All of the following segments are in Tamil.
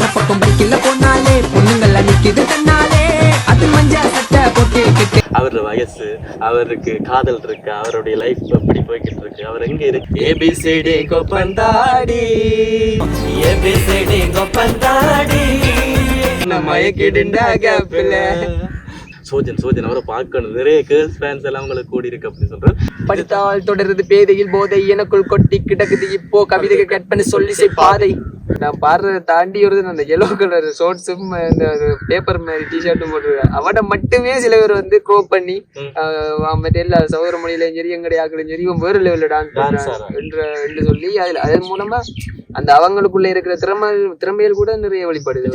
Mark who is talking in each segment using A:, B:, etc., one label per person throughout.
A: பண்ண பக்கம் பைக்கில் போனாலே பொண்ணுங்கள்லாம் நிக்குது தன்னாலே அது மஞ்ச சட்டை போட்டுக்கிட்டு
B: அவர் வயசு அவருக்கு காதல் இருக்கு அவருடைய லைஃப் எப்படி போய்கிட்டு இருக்கு. அவர் எங்க இருக்கு? ஏபிசிடி கொப்பந்தாடி. ஏபிசிடி கொப்பந்தாடி.
A: மயக்கிடுண்டா கேப்பில்
B: சோஜன் சோஜன் அவரை பார்க்கணும். நிறைய கேர்ள்ஸ் ஃபேன்ஸ் எல்லாம் உங்களுக்கு கூடி இருக்கு அப்படின்னு சொல்றேன்
A: படித்தால் தொடருது பேதையில் போதை எனக்குள் கொட்டி கிடக்குது இப்போ. கவிதைக்கு கட் பண்ணி சொல்லி செய் பாதை. நான் பாடுறத தாண்டி வருது அந்த எல்லோ கலர் ஷோர்ட்ஸும் இந்த பேப்பர் மாதிரி டிஷர்ட்டும் போட்டுருக்கேன் அவட மட்டுமே சில பேர் வந்து க்ரோப் பண்ணி
B: ம்.
A: ஆஹ் மற்ற எல்லா சௌர மொழியிலையும் சரி எங்கடைய ஆக்களையும் சரி இவன் வேறு லெவலில் டான்ஸ் என்று என்று சொல்லி அதில் அதன் மூலமா அந்த அவங்களுக்குள்ள இருக்கிற திறமை திறமைகள் கூட நிறைய வெளிப்படுது.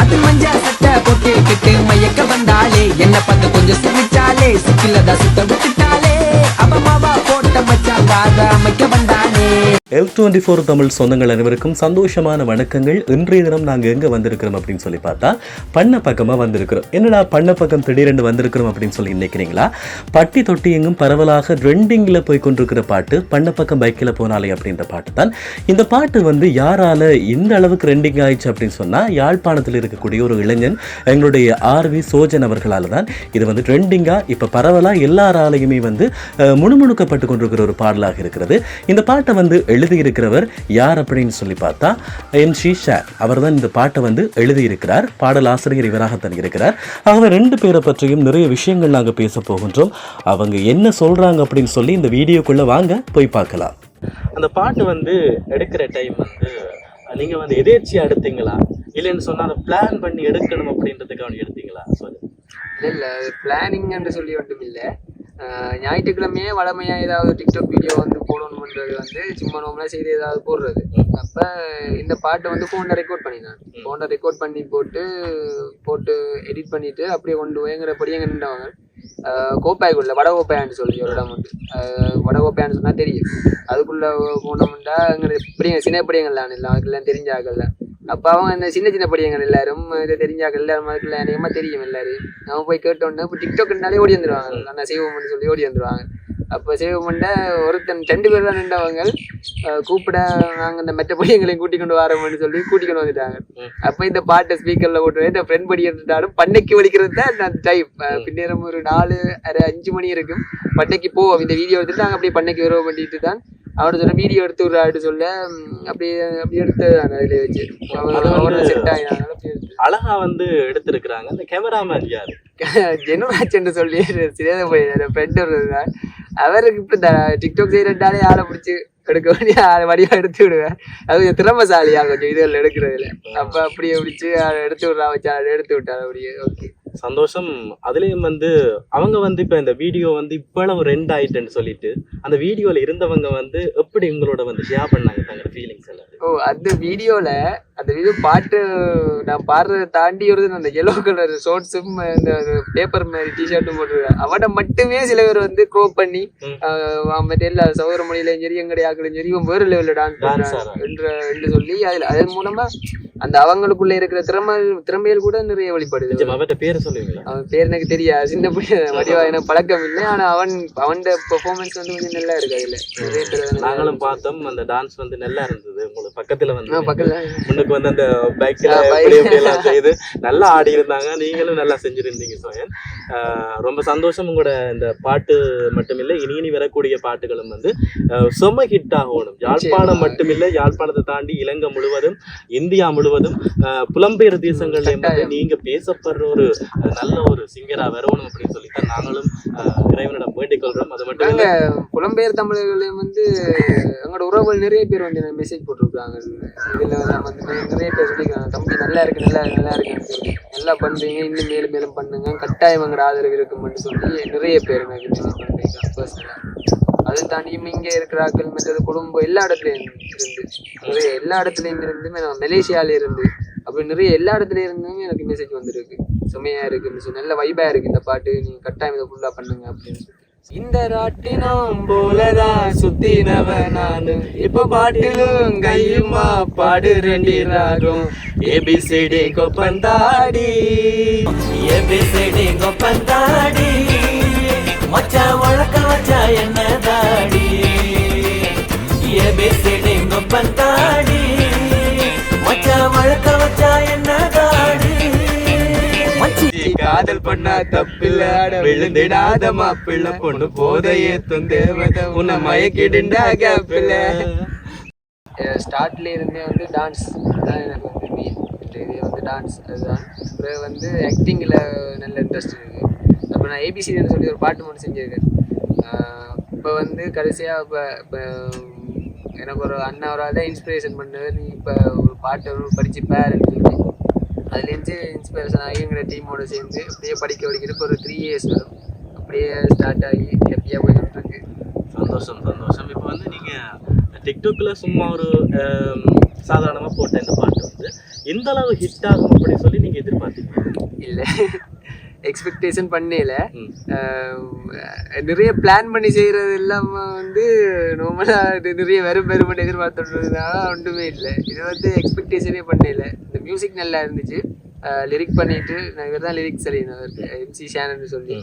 A: அது மஞ்ச சட்டை போட்டுக்கிட்டு மயக்க வந்தாலே. என்ன பார்த்து கொஞ்சம் சிரிச்சாலே சுக்கிலதா சுத்த காத அமைக்க
B: F twenty four Tamil சொந்தங்கள் அனைவருக்கும் சந்தோஷமான வணக்கங்கள். இன்றைய தினம் நாங்கள் எங்கே வந்திருக்கிறோம் அப்படின்னு சொல்லி பார்த்தா பண்ண பக்கமாக வந்திருக்கிறோம். என்னடா பண்ண பக்கம் திடீரென்று வந்திருக்கிறோம் அப்படின்னு சொல்லி நினைக்கிறீங்களா? பட்டி தொட்டி எங்கும் பரவலாக ட்ரெண்டிங்கில் போய் கொண்டிருக்கிற பாட்டு பண்ண பக்கம் பைக்கில் போனாலே அப்படின்ற பாட்டு தான். இந்த பாட்டு வந்து யாரால இந்த அளவுக்கு ட்ரெண்டிங் ஆயிடுச்சு அப்படின்னு சொன்னால் யாழ்ப்பாணத்தில் இருக்கக்கூடிய ஒரு இளைஞன் எங்களுடைய ஆர்வி சோஜன் அவர்களால் தான் இது வந்து ட்ரெண்டிங்காக இப்போ பரவலாக எல்லாராலையுமே வந்து முணுமுணுக்கப்பட்டு கொண்டிருக்கிற ஒரு பாடலாக இருக்கிறது. இந்த பாட்டை வந்து எழு எழுதியிருக்கிறவர் யார் அப்படின்னு சொல்லி பார்த்தா என் ஷி ஷேர் அவர் தான் இந்த பாட்டை வந்து எழுதியிருக்கிறார். பாடல் ஆசிரியர் இவராகத்தான் இருக்கிறார். ஆகவே ரெண்டு பேரை பற்றியும் நிறைய விஷயங்கள் நாங்கள் பேச போகின்றோம். அவங்க என்ன சொல்றாங்க அப்படின்னு சொல்லி இந்த வீடியோக்குள்ள வாங்க போய் பார்க்கலாம். அந்த பாட்டு வந்து எடுக்கிற டைம் வந்து நீங்க வந்து எதேர்ச்சியா எடுத்தீங்களா இல்லைன்னு சொன்னா அதை பிளான் பண்ணி எடுக்கணும் அப்படின்றதுக்காக எடுத்தீங்களா? சொல்லு
A: இல்ல இல்ல பிளானிங் என்று சொல்லி ஒன்றும் இல்ல. ஞாயிற்றுக்கிழமையே வளமையா ஏதாவது டிக்டாக் வீடியோ வந்து போடணும்ன்றது வந்து சும்மா நார்மலா செய்து ஏதாவது போடுறது. அப்ப இந்த பாட்டை வந்து ஃபோன்ல ரெக்கார்ட் பண்ணினான் ஃபோன்ல ரெக்கார்ட் பண்ணி போட்டு போட்டு எடிட் பண்ணிட்டு அப்படியே கொண்டு போய்ங்கிறபடி எங்க நின்றவங்க கோப்பாய்க்குள்ள வட கோப்பாயான்னு சொல்லி ஒரு இடம் உண்டு. ஆஹ் வட கோப்பாயான்னு சொன்னா தெரியும். அதுக்குள்ள போனோம்னா அங்கே பிடிங்க சின்ன பிடிங்கள்லாம் இல்லை அதுக்கெல்லாம் தெரிஞ்சாக்கல்ல அப்ப அவங்க இந்த சின்ன சின்ன படியங்கள் எல்லாரும் இது தெரிஞ்சாக்கள் எல்லாரும் அதுக்குள்ள அதிகமா தெரியும் எல்லாரும் நம்ம போய் கேட்டோன்னே இப்போ டிக்டாக்னாலே ஓடி வந்துருவாங்க. நான் செய்வோம்னு சொல்லி ஓடி வந்துருவாங்க. அப்போ செய்வோம்ல ஒருத்தன் ரெண்டு பேர் தான் நின்றவங்க கூப்பிட நாங்கள் இந்த மெட்ட படியங்களையும் கூட்டி கொண்டு வரோம்னு சொல்லி கூட்டி கொண்டு வந்துட்டாங்க. அப்போ இந்த பாட்டை ஸ்பீக்கர்ல போட்டு என் ஃப்ரெண்ட் படி எடுத்துட்டாலும் பண்ணைக்கு வலிக்கிறது தான் நான் டைப் பின்னேரம் ஒரு நாலு அரை அஞ்சு மணி இருக்கும் பண்ணைக்கு போவோம். இந்த வீடியோ எடுத்துட்டு நாங்கள் அப்படியே பண்ணைக்கு வருவோம் பண்ணிட்டு தான் அவரு சொன்ன வீடியோ எடுத்து விடுறாட்டு சொல்ல ம், அப்படியே அப்படியே எடுத்து அதில் வச்சு.
B: வந்து-
A: செட் ஆகினாங்க
B: அழகா வந்து எடுத்திருக்கிறாங்க. அந்த கேமராமேன் யாரு?
A: ஜெனுராஜ் சொல்லி சிறந்த போய் ஃப்ரெண்ட் ஒரு இருந்தார். அவருக்கு இப்ப டிக்டாக் செய்யறதாலே ஆளை பிடிச்சி எடுக்க வேண்டிய வடிவா எடுத்து விடுவேன். அது திறமசாலியா கொஞ்சம் இதுல எடுக்கிறதுல. அப்ப அப்படியே பிடிச்சி அதை எடுத்து விடுறா வச்சா அதை எடுத்து விட்டாரு அப்படியே. ஓகே
B: சந்தோஷம். அதுலேயும் வந்து அவங்க வந்து இப்போ இந்த வீடியோ வந்து இவ்வளவு ரெண்ட் ஆயிட்டுன்னு சொல்லிட்டு அந்த வீடியோவில் இருந்தவங்க வந்து எப்படி உங்களோட வந்து ஷேர் பண்ணாங்க தங்க ஃபீலிங்ஸ் எல்லாம்?
A: ஓ அந்த வீடியோல அந்த வீடியோ பாட்டு நான் பாடுறத தாண்டி வருது அந்த எல்லோ கலர் ஷோர்ட்ஸும் இந்த பேப்பர் மாதிரி டிஷர்ட்டும் போட்டுருக்கேன். அவட மட்டுமே சில பேர் வந்து க்ரோப் பண்ணி
B: ம்.
A: ஆஹ் மற்ற எல்லா சௌர மொழியிலையும் சரி எங்கடைய ஆக்களையும் சரி இவன் வேறு லெவலில் டான்ஸ்
B: ஆடுறான்.
A: என்று என்று சொல்லி அதில் அதன் மூலமா அந்த அவங்களுக்குள்ள இருக்கிற திறமை திறமைகள் கூட நிறைய வெளிப்படுது. அவன் பேர் எனக்கு தெரியாது சின்ன பையன் வடிவா எனக்கு பழக்கம் இல்லை. ஆனா அவன் அவன் பெர்ஃபார்மன்ஸ் வந்து கொஞ்சம் நல்லா இருக்கு அதுல.
B: நாங்களும் பார்த்தோம் அந்த டான்ஸ் வந்து நல்லா இருந்தது. உங்களுக்கு பக்கத்துல வந்து முன்னுக்கு வந்து அந்த பைக்ல. எப்படி எப்படி எல்லாம் செய்து நல்லா ஆடி இருந்தாங்க. நீங்களும் நல்லா செஞ்சிருந்தீங்க சோயன். ரொம்ப சந்தோஷம் உங்களோட இந்த பாட்டு மட்டுமில்லை இனி இனி வரக்கூடிய பாட்டுகளும் வந்து செம ஹிட் ஆகணும் யாழ்ப்பாணம் மட்டுமில்லை யாழ்ப்பாணத்தை தாண்டி இலங்கை முழுவதும் இந்தியா முழுவதும் புலம்பெயர் தேசங்கள்லயும் வந்து. நீங்க பேசப்படுற ஒரு நல்ல ஒரு சிங்கரா வரணும் அப்படின்னு சொல்லித்தான் நாங்களும் இறைவனிடம் வேண்டிக் கொள்றோம் அது மட்டும் இல்ல
A: புலம்பெயர் தமிழர்களையும் வந்து எங்களோட உறவுகள் நிறைய பேர் வந்து மெசேஜ் போட்டிருக்காங்க இதுல வந்து நிறைய- பேர் தம்பி நல்லா இருக்கு நல்லா நல்லா இருக்குன்னு சொல்லி நல்லா பண்றீங்க இன்னும் மேலும் மேலும் பண்ணுங்க கட்டாயம் வாங்குற ஆதரவு இருக்கும்னு சொல்லி நிறைய பேர் அது மெசேஜ் அதை தாண்டியும் இங்க இருக்கிறாக்கள் மற்றது குடும்பம் எல்லா இடத்துலையும் இருந்து நிறைய எல்லா இடத்துலையும் இருந்துமே நான் மலேசியால இருந்து அப்படி நிறைய எல்லா இடத்துல இருந்தும் எனக்கு மெசேஜ் வந்திருக்கு. செம்மையா இருக்குது நல்ல வைபா இருக்கு இந்த பாட்டு நீங்க கட்டாயம் இதை ஃபுல்லா பண்ணுங்க அப்படின்னு சொல்லி. இந்த ராட்டினம் போலதான் சுத்தினவ நானு இப்ப பாட்டிலும் கையுமா பாடு ரெண்டி ராகம்
B: ஏபிசிடி கொப்பந்தாடி ஏபிசிடி கொப்பந்தாடி மச்சா வழக்க வச்சா என்ன தாடி.
C: ஏபிசிடி கொப்பந்தாடி மச்சா
A: வழக்க பண்ணா தப்பில்ல விழுந்திடாத மாப்பிள்ள. பொண்ணு போதையே தேவதை உன்னை மயக்கிடுண்டா கேப்பில்ல. ஸ்டார்ட்ல இருந்தே வந்து டான்ஸ் தான் எனக்கு வந்து இது வந்து டான்ஸ் அதுதான். அப்புறம் வந்து ஆக்டிங்கில் நல்ல இன்ட்ரெஸ்ட் இருக்குது அப்போ நான் ஏபிசின்னு சொல்லி ஒரு பாட்டு மட்டும் செஞ்சிருக்கேன். இப்போ வந்து கடைசியாக இப்போ இப்போ எனக்கு ஒரு அண்ணா ஒரு தான் இன்ஸ்பிரேஷன் பண்ணது. நீ இப்போ ஒரு பாட்டு ஒரு படிச்சு பாருன்னு சொல்லி. அதுலேருந்து இன்ஸ்பிரேஷன் ஆகி எங்களோட டீமோட சேர்ந்து அப்படியே படிக்க படிக்கிறதுக்கு ஒரு த்ரீ இயர்ஸ் வரும். அப்படியே ஸ்டார்ட் ஆகி ஹாப்பியாக போயிட்டு இருக்கு.
B: சந்தோஷம் சந்தோஷம். இப்போ வந்து நீங்க டிக்டாக்ல சும்மா ஒரு ஆம், சாதாரணமா போட்ட இந்த பாட்டு வந்து எந்த அளவு ஹிட் ஆகும் அப்படின்னு சொல்லி நீங்க எதிர்பார்த்தீங்க?
A: இல்லை. எக்ஸ்பெக்டேஷன் பண்ணல. நிறைய பிளான் பண்ணி செய்கிறது இல்லாமல் வந்து நார்மலாக நிறைய வெறும் வெறும் எதிர்பார்த்துன்றதுனால ஒன்றுமே இல்லை. இது வந்து எக்ஸ்பெக்டேஷனே பண்ணல. இந்த மியூசிக் நல்லா இருந்துச்சு. லிரிக் பண்ணிட்டு நான் இவர் தான் லிரிக்ஸ் எழுதினவர் எம்சி ஷேனன்னு சொல்லி.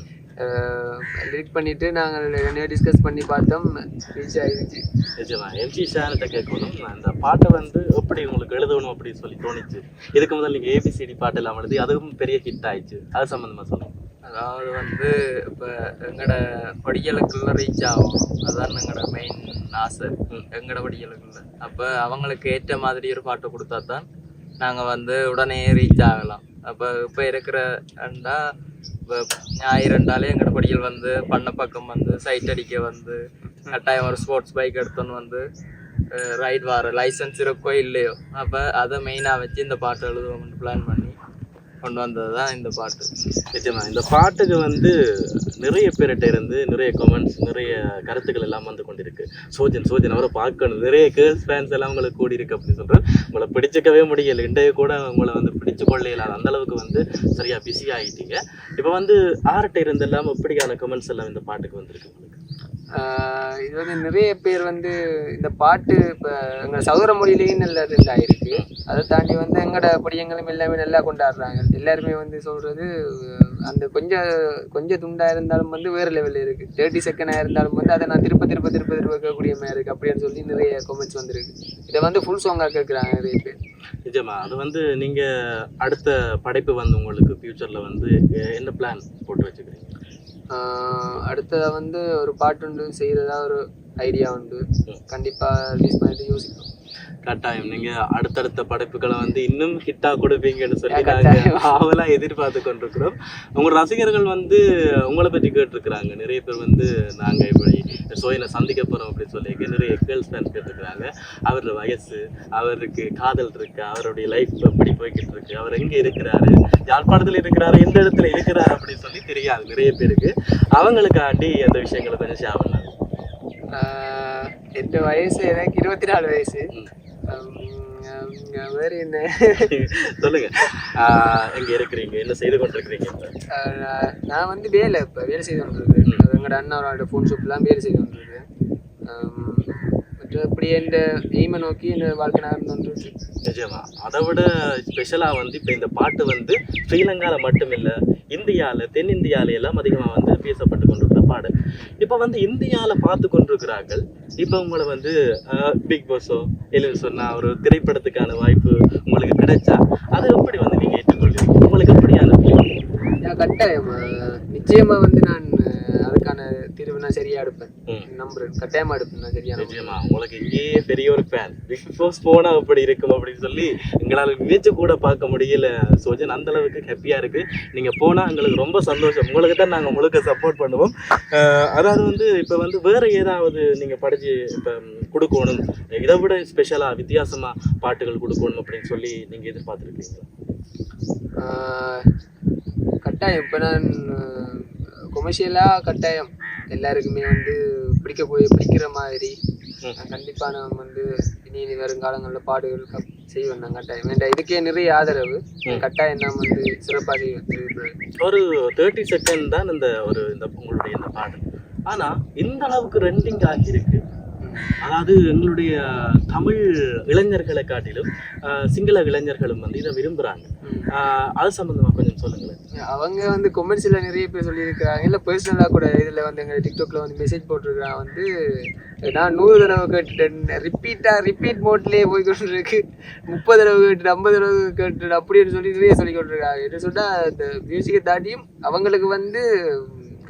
A: லிரிக் பண்ணிட்டு நாங்கள் ரெண்டு டிஸ்கஸ் பண்ணி பார்த்தோம். ரீச் ஆயிடுச்சு.
B: நிஜமா. எம்சி ஷானத்தை கேட்கணும். அந்த பாட்டை வந்து எப்படி உங்களுக்கு எழுதணும் அப்படின்னு சொல்லி தோணுச்சு. இதுக்கு முதல்ல நீங்க ஏபிசிடி பாட்டு எல்லாம் எழுதி அதுவும் பெரிய ஹிட் ஆயிடுச்சு. அது சம்பந்தமா சொல்லுங்க.
D: அதாவது வந்து இப்போ எங்களோட படிகளுக்குள்ள ரீச் ஆகும். அதான் எங்களோட மெயின் ஆசை. எங்களோட படிகளுக்குள்ள அப்போ அவங்களுக்கு ஏற்ற மாதிரி ஒரு பாட்டு கொடுத்தா தான் நாங்கள் வந்து உடனே ரீச் ஆகலாம். அப்போ இப்போ இருக்கிற ரெண்டா இப்போ ஞாயிறு ரெண்டாலே எங்களோட படிகள் வந்து பண்ண பக்கம் வந்து சைட் அடிக்க வந்து கட்டாயம் ஒரு ஸ்போர்ட்ஸ் பைக் எடுத்தோன்னு வந்து ரைட் வர லைசன்ஸ் இருக்கோ இல்லையோ அப்போ அதை மெயினாக வச்சு இந்த பாட்டு எழுதுவோம்னு பிளான் பண்ணி கொண்டு வந்தது தான் இந்த பாட்டு.
B: நிச்சயமா. இந்த பாட்டுக்கு வந்து நிறைய பேர்கிட்ட இருந்து நிறைய கமெண்ட்ஸ் நிறைய கருத்துக்கள் எல்லாம் வந்து கொண்டிருக்கு. சோஜன் சோஜன் அவரை பார்க்கணும். நிறைய கேர்ள்ஸ் ஃபேன்ஸ் எல்லாம் உங்களுக்கு கூடி இருக்கு அப்படின்னு சொல்கிறேன் உங்களை பிடிச்சிக்கவே முடியல. இன்றைய கூட உங்களை வந்து பிடிச்சு கொள்ள அந்த அளவுக்கு வந்து சரியாக பிஸி ஆகிட்டீங்க இப்போ வந்து ஆர்ட்ட இருந்து எல்லாம் எப்படியான கமெண்ட்ஸ் எல்லாம் இந்த பாட்டுக்கு வந்திருக்கு உங்களுக்கு?
A: இது வந்து நிறைய பேர் வந்து இந்த பாட்டு இப்போ எங்கள் சதுர மொழியிலேயும் நல்ல ட்ரெண்ட் அதை தாண்டி வந்து எங்களோட படியங்களும் எல்லாமே நல்லா கொண்டாடுறாங்க. எல்லாருமே வந்து சொல்றது அஹ் அந்த கொஞ்சம் கொஞ்சம் துண்டா இருந்தாலும் வந்து வேற லெவலில் இருக்கு. தேர்ட்டி செகண்டாக இருந்தாலும் வந்து அதை நான் திருப்ப திருப்ப திருப்ப திருப்ப கேட்கக்கூடிய மாதிரி இருக்கு அப்படின்னு சொல்லி நிறைய கமெண்ட்ஸ் வந்திருக்கு. இதை வந்து ஃபுல் சாங்காக கேட்குறாங்க நிறைய பேர்.
B: நிஜமா அது வந்து நீங்க அடுத்த படைப்பு வந்து உங்களுக்கு ஃபியூச்சர்ல வந்து என்ன பிளான் போட்டு வச்சுக்கிறீங்க?
A: ஆஹ் அடுத்ததா வந்து ஒரு பாட்டு ஒன்று செய்கிறதா ஒரு ஐடியா உண்டு. கண்டிப்பாக ரிலீஸ் பண்ணிட்டு யோசிப்போம்.
B: கட்டாயம். நீங்க அடுத்தடுத்த படைப்புகளை வந்து இன்னும் ஹிட்டா கொடுப்பீங்கன்னு சொல்லி நாங்க
A: கட்டாயம்.
B: ஆவலா எதிர்பார்த்து கொண்டிருக்கிறோம். உங்க ரசிகர்கள் வந்து உங்களை பற்றி கேட்டிருக்கிறாங்க. நிறைய பேர் வந்து நாங்க இப்படி சோயனை சந்திக்க போறோம் அப்படின்னு சொல்லி நிறைய கேர்ள்ஸ் ஃபேன்ஸ் கேட்டிருக்கிறாங்க. அவரோட வயசு அவருக்கு காதல் இருக்கு அவருடைய லைஃப் எப்படி போய்கிட்டு இருக்கு அவர் எங்க இருக்கிறாரு யாழ்ப்பாணத்துல இருக்கிறாரு எந்த இடத்துல இருக்கிறாரு அப்படின்னு சொல்லி தெரியாது நிறைய பேருக்கு. அவங்களுக்காண்டி அந்த விஷயங்களை கொஞ்சம் ஷேர் பண்ணாங்க
A: என் வயசு எனக்கு இருபத்தி நாலு வயசு வேற என்ன
B: சொல்லுங்க. எங்க இருக்கிறீங்க என்ன செய்து கொண்டிருக்கிறீங்க
A: நான் வந்து வேலை இப்போ வேலை செய்து கொண்டிருக்கேன் எங்களோட அண்ணாவோட ஃபோன் ஷாப்லாம் வேலை செய்து கொண்டிருக்கேன் மற்றபடி என் எய்மை நோக்கி என் வாழ்க்கை நகர்ந்து
B: நிஜமா. அதை விட ஸ்பெஷலா வந்து இப்ப இந்த பாட்டு வந்து ஸ்ரீலங்கால மட்டுமில்ல இந்தியால தென்னிந்தியால எல்லாம் அதிகமா வந்து பேசப்பட்டு கொண்டிருக்கிற பாடல். இப்ப வந்து இந்தியால பார்த்து கொண்டிருக்கிறார்கள். இப்ப உங்களை வந்து பிக் பாஸோ இல்லை சொன்னா ஒரு திரைப்படத்துக்கான வாய்ப்பு உங்களுக்கு கிடைச்சா அதை எப்படி வந்து நீங்க ஏற்றுக்கொள்வீங்க உங்களுக்கு எப்படியான
A: கட்டாயம். ஆஹ் நிச்சயமா வந்து நான் நான் சரியா எடுப்பேன். நம்புறேன். கட்டாயமா எடுப்பேன். நான் முறையில்.
B: நிச்சயமா. உங்களுக்கு இங்கேயே பெரிய ஒரு ஃபேன் பிக் பாஸ் போனா அப்படி இருக்கும் அப்படின்னு சொல்லி எங்களால நினைச்சு கூட பார்க்க முடியல. சோஜன் அந்த அளவுக்கு ஹாப்பியா இருக்கு. நீங்க போனா எங்களுக்கு ரொம்ப சந்தோஷம். உங்களுக்கு தான் நாங்க முழுக்க சப்போர்ட் பண்ணுவோம். அதாவது வந்து இப்ப வந்து வேற ஏதாவது நீங்க படிச்சு இப்ப கொடுக்கணும். இதை விட ஸ்பெஷலா வித்தியாசமா பாட்டுகள் கொடுக்கணும் அப்படின்னு சொல்லி நீங்க எதிர்பார்த்துருக்கீங்களா?
A: கட்டாயம். இப்போ நான் கொமர்ஷியலாக கட்டாயம். எல்லாருக்குமே வந்து பிடிக்க போய் பிடிக்கிற மாதிரி. நான் கண்டிப்பாக நான் வந்து இனி இனி வருங்காலங்களில் பாடுகள் செய்வேன் நான் கட்டாயம் வேண்டாம் இதுக்கே நிறைய ஆதரவு. கட்டாயம் நான் வந்து சிறப்பாக
B: ஒரு தேர்ட்டி செகண்ட் தான் இந்த ஒரு இந்த உங்களுடைய இந்த பாடல். ஆனா இந்த அளவுக்கு ரெண்டிங் ஆகியிருக்கு. அதாவது எங்களுடைய தமிழ் இளைஞர்களை காட்டிலும் சிங்கள இளைஞர்களும் வந்து இதை விரும்புறாங்க. ஆஹ், அது சம்பந்தமா கொஞ்சம் சொல்லுங்களேன்.
A: அவங்க வந்து கொமெண்ட்ஸ்ல நிறைய பேர் சொல்லியிருக்காங்க இல்லை பர்சனலாக கூட இதில் வந்து எங்கள் டிக்டாக்ல வந்து மெசேஜ் போட்டிருக்காங்க வந்து நான் நூறு தடவை கேட்டுட்டேன். ரிப்பீட்டாக ரிப்பீட் மோட்லேயே போய் கொண்டு இருக்கு முப்பது தடவை கேட்டுட்டு ஐம்பது தடவை கேட்டுட்டு அப்படின்னு சொல்லி நிறைய சொல்லி கொண்டிருக்காங்க என்ன சொன்னால் அந்த மியூசிக்கை தாண்டியும் அவங்களுக்கு வந்து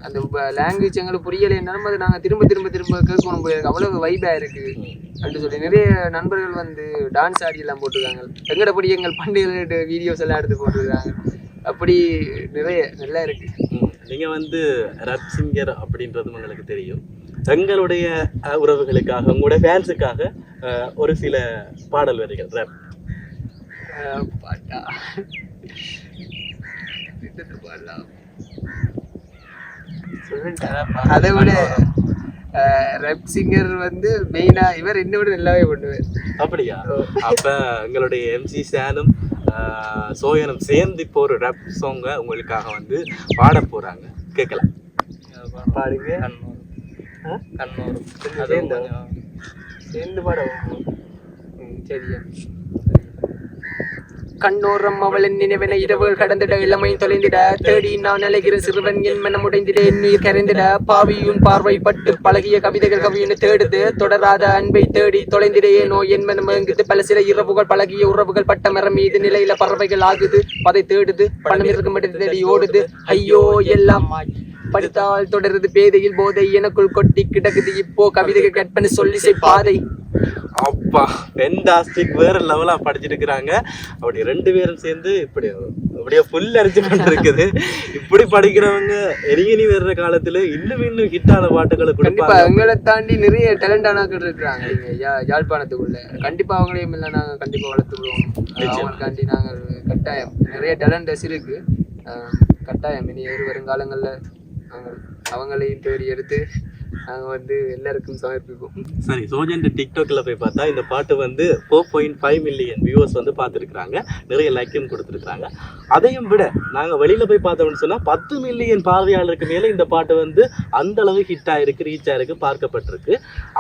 A: அந்த லாங்குவேஜ் எங்களுக்கு புரியலைன்னாலும் அது நாங்கள் திரும்ப திரும்ப திரும்ப கேட்கணும் இருக்கு அவ்வளவு வைபாக இருக்குது அப்படின்னு சொல்லி நிறைய நண்பர்கள் வந்து டான்ஸ் ஆடி எல்லாம் போட்டிருக்காங்க. எங்கட படி எங்கள் பண்டிகை வீடியோஸ் எல்லாம் எடுத்து போட்டிருக்காங்க. அப்படி நிறைய நல்லா இருக்கு.
B: ம், நீங்க வந்து ரப் சிங்கர் அப்படின்றது உங்களுக்கு தெரியும். எங்களுடைய அஹ், உறவுகளுக்காக உங்களுடைய ஃபேன்ஸுக்காக ஒரு சில பாடல் வரிகள் ரப்
A: பாட்டா? பாடலாம். அதை விட ரப் சிங்கர் வந்து மெயினா இவர் என்ன விட நல்லாவே பண்ணுவார்.
B: அப்படியா? அப்ப எங்களுடைய எம்சி சேனும் சோயனும் சேர்ந்து இப்போ ஒரு ரப் சாங்கை உங்களுக்காக வந்து பாட போறாங்க. கேட்கலாம்.
A: பாடுங்க.
D: கண்ணூர்
A: சேர்ந்து? ம், சரியா. கண்ணோரம் அவளின் நினைவென இரவுகள் கடந்திட இளமை தொலைந்திட. தேடி நான் அலைகிற சிறுவன் என் மனம் உடைந்திட நீர் கரைந்திட. பாவியும் பார்வை பட்டு பழகிய கவிதைகள் கவியின்னு தேடுது. தொடராத அன்பை தேடி தொலைந்திடையே நோய் என் மனம் ஏங்குது. பல சில இரவுகள் பழகிய உறவுகள் பட்ட மரம் மீது நிலையில பறவைகள் ஆகுது. பதை தேடுது பணம் இருக்கும் தேடி ஓடுது. ஐயோ எல்லாம் படித்தால் தொடருது பேதையில் போதை. எனக்குள் கொட்டி கிடக்குது. இப்போ கவிதைகள் கற்பனை சொல்லி செய் பாதை.
B: அப்பா ஃபென்டாஸ்டிக் வேற லெவலா படிச்சிருக்கிறாங்க. அப்படி ரெண்டு பேரும் சேர்ந்து இப்படி அப்படியே ஃபுல் அடிச்சு கொண்டிருக்குது. இப்படி படிக்கிறவங்க எரியனி வர்ற காலத்துல இன்னும் இன்னும் ஹிட்டான பாட்டுகளை
A: கண்டிப்பா எங்களை தாண்டி நிறைய டேலண்டானாக்கள் இருக்கிறாங்க. இங்க யா- யாழ்ப்பாணத்துக்குள்ள. கண்டிப்பா அவங்களையும் இல்லை நாங்க கண்டிப்பா வளர்த்துக்குவோம் அவங்களுக்காண்டி நாங்கள் கட்டாயம் நிறைய டேலண்டஸ் இருக்கு அஹ் கட்டாயம். இனி எதிர் வருங்காலங்கள்ல நாங்கள் அவங்களையும் தேடி எடுத்து நாங்கள் வந்து எல்லாருக்கும் சமர்ப்பிப்போம்.
B: சரி சோஜன் டிக்டாக்ல போய் பார்த்தா இந்த பாட்டு வந்து four point five million viewers வந்து பார்த்துருக்குறாங்க. நிறைய லைக்கும் கொடுத்துருக்காங்க அதையும் விட நாங்கள் வெளியில் போய் பார்த்தோம்னு சொன்னால் பத்து மில்லியன் பார்வையாளருக்கு மேலே இந்த பாட்டு வந்து அந்த அளவு ஹிட் ஆயிருக்கு ரீச் ஆயிருக்கு பார்க்கப்பட்டிருக்கு.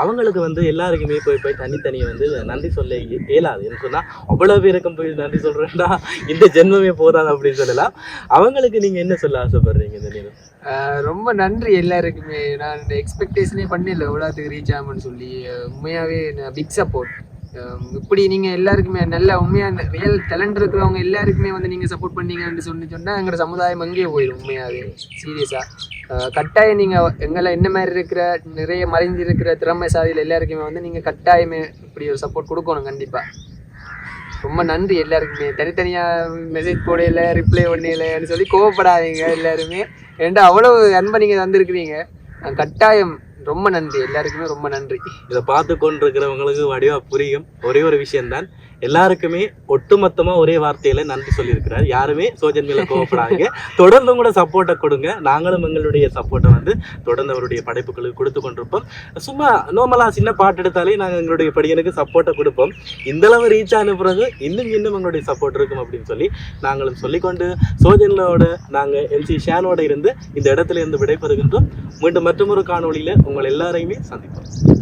B: அவங்களுக்கு வந்து எல்லாருக்குமே போய் போய் தனித்தனியை வந்து நன்றி சொல்ல இயலாது. என்று சொன்னால் அவ்வளோ பேருக்கும் போய் நன்றி சொல்கிறேன்னா இந்த ஜென்மமே போதாது அப்படின்னு சொல்லலாம். அவங்களுக்கு நீங்கள் என்ன சொல்ல ஆசைப்படுறீங்க இந்த
A: ரொம்ப நன்றி எல்லாருக்குமே. நான் இந்த எக்ஸ்பெக்டேஷனே பண்ணல. உலகத்துக்கு ரீச் ஆகும்னு சொல்லி உண்மையாகவே பிக் சப்போர்ட் இப்படி நீங்கள் எல்லாருக்குமே நல்ல உண்மையாக ரியல் டேலண்ட் இருக்கிறவங்க எல்லாருக்குமே வந்து நீங்கள் சப்போர்ட் பண்ணீங்கன்னு சொல்லி சொன்னால் எங்களோட சமுதாயம் அங்கேயே போயிடும் உண்மையாகவே சீரியஸாக கட்டாயம் நீங்கள் எங்களை என்ன மாதிரி இருக்கிற நிறைய மறைஞ்சிருக்கிற திறமை சாதியில் எல்லாருக்குமே வந்து நீங்கள் கட்டாயமே இப்படி ஒரு சப்போர்ட் கொடுக்கணும் கண்டிப்பாக ரொம்ப நன்றி எல்லாருக்குமே. தனித்தனியாக மெசேஜ் போடையில ரிப்ளை பண்ணலைன்னு சொல்லி கோவப்படாதீங்க எல்லாருமே. ஏன்டா அவ்வளவு அன்பை நீங்கள் தந்திருக்கிறீங்க. கட்டாயம் ரொம்ப நன்றி. எல்லாருக்குமே ரொம்ப நன்றி.
B: இதை பார்த்து கொண்டிருக்கிறவங்களுக்கு வடிவா புரியும். ஒரே ஒரு விஷயம்தான். எல்லாருக்குமே ஒட்டுமொத்தமா ஒரே வார்த்தையில நன்றி சொல்லியிருக்கிறார். யாருமே சோஜன் மேல கோவப்படாதீங்க. தொடர்ந்து கூட சப்போர்ட்டை கொடுங்க. நாங்களும் எங்களுடைய சப்போர்ட்டை வந்து தொடர்ந்து அவருடைய படைப்புகளுக்கு கொடுத்து கொண்டிருப்போம். சும்மா நோமலா சின்ன பாட்டு எடுத்தாலே நாங்கள் எங்களுடைய படியனுக்கு சப்போர்ட்டை கொடுப்போம். இந்த அளவு ரீச் ஆன பிறகு இன்னும் இன்னும் எங்களுடைய சப்போர்ட் இருக்கும் அப்படின்னு சொல்லி நாங்களும் சொல்லிக்கொண்டு சோஜன்லோட நாங்கள் எம்சி ஷேனோட இருந்து இந்த இடத்துல இருந்து விடைபெறுகின்றோம். மீண்டும் மற்றொரு காணொலியில் உங்கள் எல்லாரையுமே சந்திப்போம்.